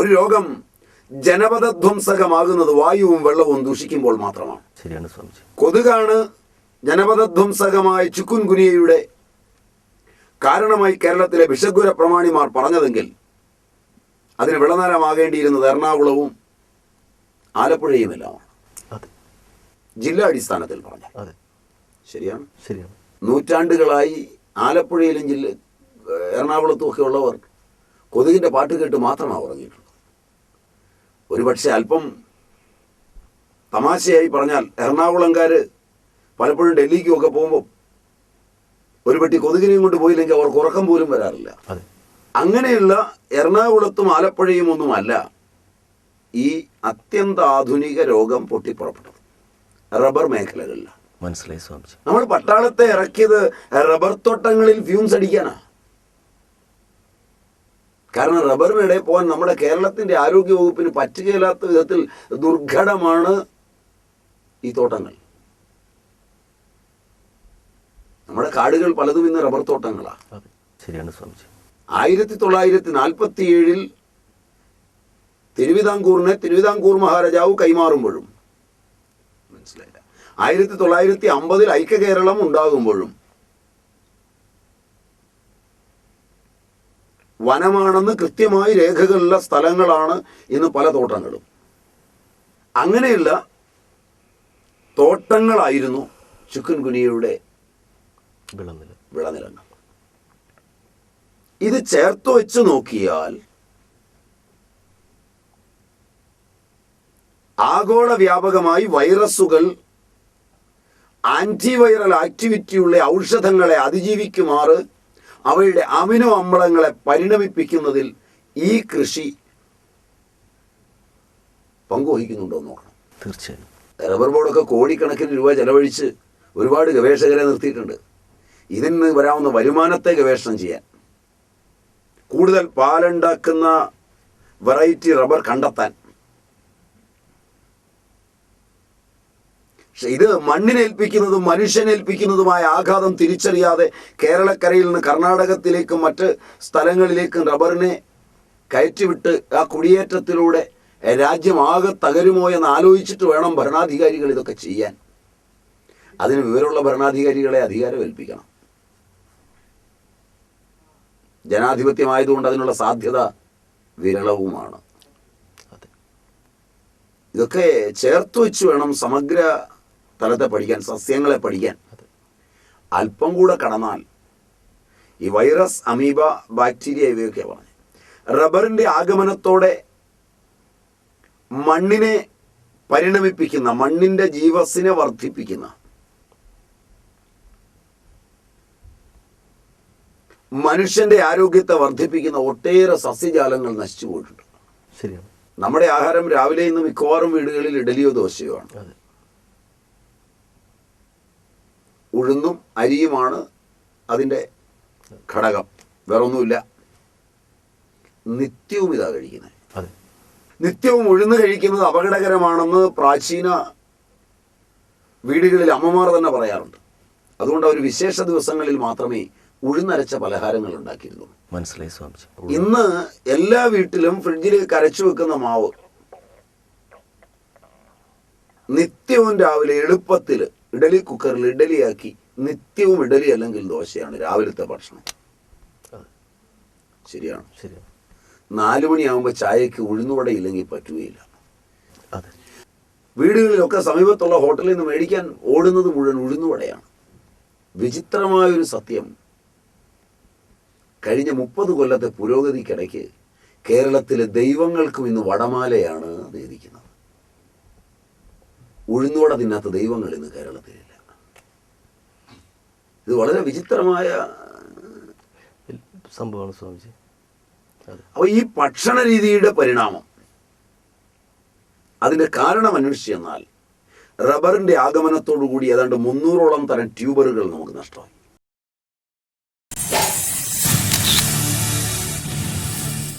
ഒരു രോഗം ജനപദധ്വംസകമാകുന്നത് വായുവും വെള്ളവും ദൂഷിക്കുമ്പോൾ മാത്രമാണ്. ശരിയാണ് സ്വാമിജി. കൊതുകാണ് ജനപദധ്വംസകമായ ചുക്കുൻ ഗുനിയയുടെ കാരണമായി കേരളത്തിലെ വിഷഗുര പ്രമാണിമാർ പറഞ്ഞതെങ്കിൽ അതിന് വിളനാരമാകേണ്ടിയിരുന്നത് എറണാകുളവും ആലപ്പുഴയുമെല്ലാമാണ്. ജില്ലാടിസ്ഥാനത്തിൽ പറഞ്ഞു ശരിയാണ്. ശരിയാണ്. നൂറ്റാണ്ടുകളായി ആലപ്പുഴയിലും ജില്ല എറണാകുളത്തും ഒക്കെ ഉള്ളവർ കൊതുകിന്റെ പാട്ട് കേട്ട് മാത്രമാണ് ഉറങ്ങിയിട്ടുള്ളത്. ഒരുപക്ഷെ അല്പം തമാശയായി പറഞ്ഞാൽ എറണാകുളംകാർ പലപ്പോഴും ഡൽഹിക്കും ഒക്കെ പോകുമ്പോൾ ഒരു പെട്ടി കൊതുകിനെയും കൊണ്ട് പോയില്ലെങ്കിൽ അവർക്ക് ഉറക്കം പോലും വരാറില്ല. അങ്ങനെയുള്ള എറണാകുളത്തും ആലപ്പുഴയും ഒന്നുമല്ല ഈ അത്യന്താധുനിക രോഗം പൊട്ടിപ്പുറപ്പെട്ടത്. റബ്ബർ മേഖലകളിലാണ്. മനസ്സിലായി സ്വാമിജി. നമ്മൾ പട്ടാളത്തെ ഇറക്കിയത് റബ്ബർ തോട്ടങ്ങളിൽ ഫ്യൂംസ് അടിക്കാനാ. കാരണം റബ്ബറിനിടെ പോകാൻ നമ്മുടെ കേരളത്തിന്റെ ആരോഗ്യ വകുപ്പിന് പറ്റുകയില്ലാത്ത വിധത്തിൽ ദുർഘടമാണ് ഈ തോട്ടങ്ങൾ. നമ്മുടെ കാടുകൾ പലതും ഇന്ന് റബ്ബർ തോട്ടങ്ങളാണ് ശരിയാണ് സ്വാമിജി. ആയിരത്തി തൊള്ളായിരത്തി നാൽപ്പത്തി ഏഴിൽ തിരുവിതാംകൂറിനെ തിരുവിതാംകൂർ മഹാരാജാവ് കൈമാറുമ്പോഴും മനസ്സിലായില്ല. ആയിരത്തി തൊള്ളായിരത്തി അമ്പതിൽ ഐക്യ കേരളം ഉണ്ടാകുമ്പോഴും വനമാണെന്ന് കൃത്യമായി രേഖകളുള്ള സ്ഥലങ്ങളാണ് ഇന്ന് പല തോട്ടങ്ങളും. അങ്ങനെയുള്ള തോട്ടങ്ങളായിരുന്നു ചുക്കൻ ഗുനിയയുടെ വിളനില. വിളനിലങ്ങൾ. ഇത് ചേർത്ത് വെച്ച് നോക്കിയാൽ ആഗോള വ്യാപകമായി വൈറസുകൾ ആന്റിവൈറൽ ആക്ടിവിറ്റിയുള്ള ഔഷധങ്ങളെ അതിജീവിക്കുമാറ് അവയുടെ അമിനോ അമ്ലങ്ങളെ പരിണമിപ്പിക്കുന്നതിൽ ഈ കൃഷി പങ്കുവഹിക്കുന്നുണ്ടോ എന്ന് നോക്കണം. തീർച്ചയായും. റബ്ബർ ബോർഡൊക്കെ കോടിക്കണക്കിന് രൂപ ചെലവഴിച്ച് ഒരുപാട് ഗവേഷകരെ നിർത്തിയിട്ടുണ്ട്. ഇതിൽ നിന്ന് വരാവുന്ന വരുമാനത്തെ ഗവേഷണം ചെയ്യാൻ. കൂടുതൽ പാലുണ്ടാക്കുന്ന വെറൈറ്റി റബ്ബർ കണ്ടെത്താൻ. ഇത് മണ്ണിനേൽപ്പിക്കുന്നതും മനുഷ്യനേൽപ്പിക്കുന്നതുമായ ആഘാതം തിരിച്ചറിയാതെ കേരളക്കരയിൽ നിന്ന് കർണാടകത്തിലേക്കും മറ്റ് സ്ഥലങ്ങളിലേക്കും റബ്ബറിനെ കയറ്റിവിട്ട് ആ കുടിയേറ്റത്തിലൂടെ രാജ്യമാകെ തകരുമോ എന്ന് ആലോചിച്ചിട്ട് വേണം ഭരണാധികാരികൾ ഇതൊക്കെ ചെയ്യാൻ. അതിന് വിവരമുള്ള ഭരണാധികാരികളെ അധികാരം ഏൽപ്പിക്കണം ജനാധിപത്യമായതുകൊണ്ട് അതിനുള്ള സാധ്യത വിരളവുമാണ്. ഇതൊക്കെ ചേർത്ത് വെച്ച് വേണം സമഗ്ര തലത്തെ പഠിക്കാൻ സസ്യങ്ങളെ പഠിക്കാൻ. അല്പം കൂടെ കടന്നാൽ ഈ വൈറസ് അമീബ ബാക്ടീരിയ ഇവയൊക്കെ പറഞ്ഞു റബ്ബറിന്റെ ആഗമനത്തോടെ മണ്ണിനെ പരിണമിപ്പിക്കുന്ന മണ്ണിന്റെ ജീവസിനെ വർദ്ധിപ്പിക്കുന്ന മനുഷ്യന്റെ ആരോഗ്യത്തെ വർദ്ധിപ്പിക്കുന്ന ഒട്ടേറെ സസ്യജാലങ്ങൾ നശിച്ചു പോയിട്ടുണ്ട്. ശരിയാണ്. നമ്മുടെ ആഹാരം രാവിലെ ഇന്ന് മിക്കവാറും വീടുകളിൽ ഇഡലിയോ ദോശയോ ആണ്. ഉഴുന്നും അരിയുമാണ് അതിന്റെ ഘടകം. വേറൊന്നുമില്ല. നിത്യവും ഇതാ കഴിക്കുന്നത്. അതെ. നിത്യവും ഉഴുന്ന് കഴിക്കുന്നത് അപകടകരമാണെന്ന് പ്രാചീന വീടുകളിൽ അമ്മമാർ തന്നെ പറയാറുണ്ട്. അതുകൊണ്ട് അവർ വിശേഷ ദിവസങ്ങളിൽ മാത്രമേ ഉഴുന്നരച്ച പലഹാരങ്ങൾ ഉണ്ടാക്കിയിരുന്നു മനസ്സിലായി സ്വാമി ഇന്ന് എല്ലാ വീട്ടിലും ഫ്രിഡ്ജിൽ കരച്ചു വെക്കുന്ന മാവ് നിത്യവും രാവിലെ എളുപ്പത്തിൽ ഇഡലി കുക്കറിൽ ഇഡലിയാക്കി നിത്യവും ഇഡലി അല്ലെങ്കിൽ ദോശയാണ് രാവിലത്തെ ഭക്ഷണം. ശരിയാണ്. ശരിയാണ് നാലു മണിയാകുമ്പോൾ ചായക്ക് ഉഴുന്നുവട ഇല്ലെങ്കിൽ പറ്റുകയില്ല. വീടുകളിലൊക്കെ സമീപത്തുള്ള ഹോട്ടലിൽ നിന്ന് മേടിക്കാൻ ഓടുന്നത് മുഴുവൻ ഉഴുന്നുവടയാണ്. വിചിത്രമായൊരു സത്യം. കഴിഞ്ഞ മുപ്പത് കൊല്ലത്തെ പുരോഗതിക്കിടയ്ക്ക് കേരളത്തിലെ ദൈവങ്ങൾക്കും ഇന്ന് വടമാലയാണ് നേദിക്കുന്നത് ഉഴുന്നുവട തിന്നാത്ത ദൈവങ്ങൾ ഇന്ന് കേരളത്തിലില്ല. ഇത് വളരെ വിചിത്രമായ സംഭവമാണ് സ്വാമിജി. അപ്പൊ അപ്പോൾ ഈ ഭക്ഷണ രീതിയുടെ പരിണാമം അതിന്റെ കാരണം അന്വേഷിച്ചെന്നാൽ റബ്ബറിന്റെ ആഗമനത്തോടു കൂടി ഏതാണ്ട് മുന്നൂറോളം തരം ട്യൂബറുകൾ നമുക്ക് നഷ്ടമായി.